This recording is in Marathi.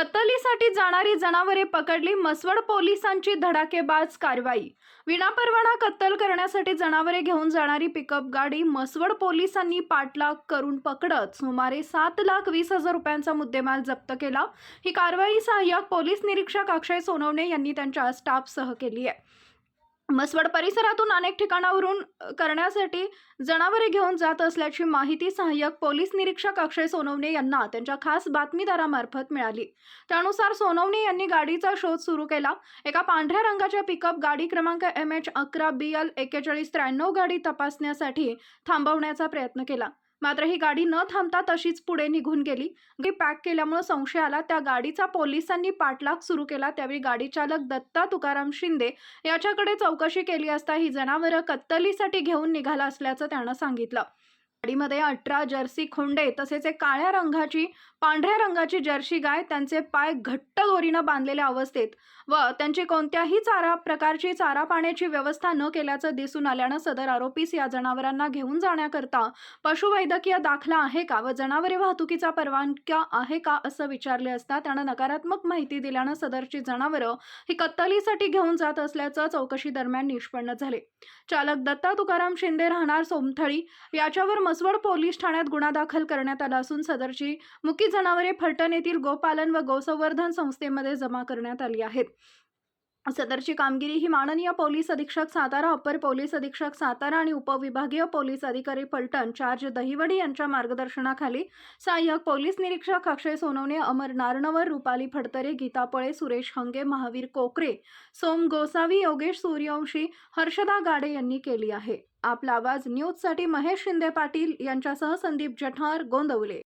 कत्तलीसाठी जाणारी जनावरे पकडली मसवड पोलिसांची धडाकेबाज कारवाई. विनापरवाना कत्तल करण्यासाठी जनावरे घेऊन जाणारी पिकअप गाडी मसवड पोलिसांनी पाठलाग करून पकडत. सुमारे सात लाख वीस हजार रुपयांचा मुद्देमाल जप्त केला. ही कारवाई सहाय्यक पोलीस निरीक्षक अक्षय सोनवणे यांनी त्यांच्या स्टाफसह केली आहे. मसवड परिसरातून अनेक ठिकाणावरून करण्यासाठी जनावरे घेऊन जात असल्याची माहिती सहाय्यक पोलीस निरीक्षक अक्षय सोनवणे यांना त्यांच्या खास बातमीदारामार्फत मिळाली. त्यानुसार सोनवणे यांनी गाडीचा शोध सुरू केला. एका पांढऱ्या रंगाच्या पिकअप गाडी क्रमांक एम एच अकरा बी एल एक्केचाळीस त्र्याण्णव गाडी तपासण्यासाठी थांबवण्याचा प्रयत्न केला. मात्र ही गाडी न थांबता तशीच पुढे निघून गेली. गाडी पॅक केल्यामुळे संशय आला. त्या गाडीचा पोलिसांनी पाठलाग सुरू केला. त्यावेळी गाडी चालक दत्ता तुकाराम शिंदे याच्याकडे चौकशी केली असता ही जनावरं कत्तलीसाठी घेऊन निघाला असल्याचं त्यानं सांगितलं. गाडीमध्ये अठरा जर्सी खोंडे तसेच एक काळ्या रंगाची पांढऱ्या रंगाची जर्सी गाय त्यांचे पाय घट्ट दोरीनं बांधलेल्या अवस्थेत व त्यांची कोणत्याही चारा प्रकारची चारा पाण्याची व्यवस्था न केल्याचं दिसून आल्यानं सदर आरोपीस या जनावरांना घेऊन जाण्याकरता पशुवैद्यकीय दाखला आहे का व जनावरे वाहतुकीचा परवानग्या आहे का असं विचारले असता त्यानं नकारात्मक माहिती दिल्यानं सदरची जनावरं ही कत्तलीसाठी घेऊन जात असल्याचं चौकशी दरम्यान निष्पन्न झाले. चालक दत्ता तुकाराम शिंदे राहणार सोमथळी याच्यावर म्हसवड पोलीस ठाण्यात गुन्हा दाखल करण्यात आला असून सदरची मुकी जनावरे फलटण येथील गोपालन व गोसंवर्धन संस्थेमध्ये जमा करण्यात आली आहेत. सदरची कामगिरी ही माननीय पोलीस अधीक्षक सातारा अप्पर पोलीस अधीक्षक सातारा आणि उपविभागीय पोलीस अधिकारी पलटण चार्ज दहिवडी यांच्या मार्गदर्शनाखाली सहाय्यक पोलीस निरीक्षक अक्षय सोनवणे अमर नारणवर रुपाली फडतरे गीता पळे सुरेश हंगे महावीर कोकरे सोम गोसावी योगेश सूर्यवंशी हर्षदा गाडे यांनी केली आहे. आपला आवाज न्यूजसाठी महेश शिंदे पाटील यांच्यासह संदीप जठार गोंदवले.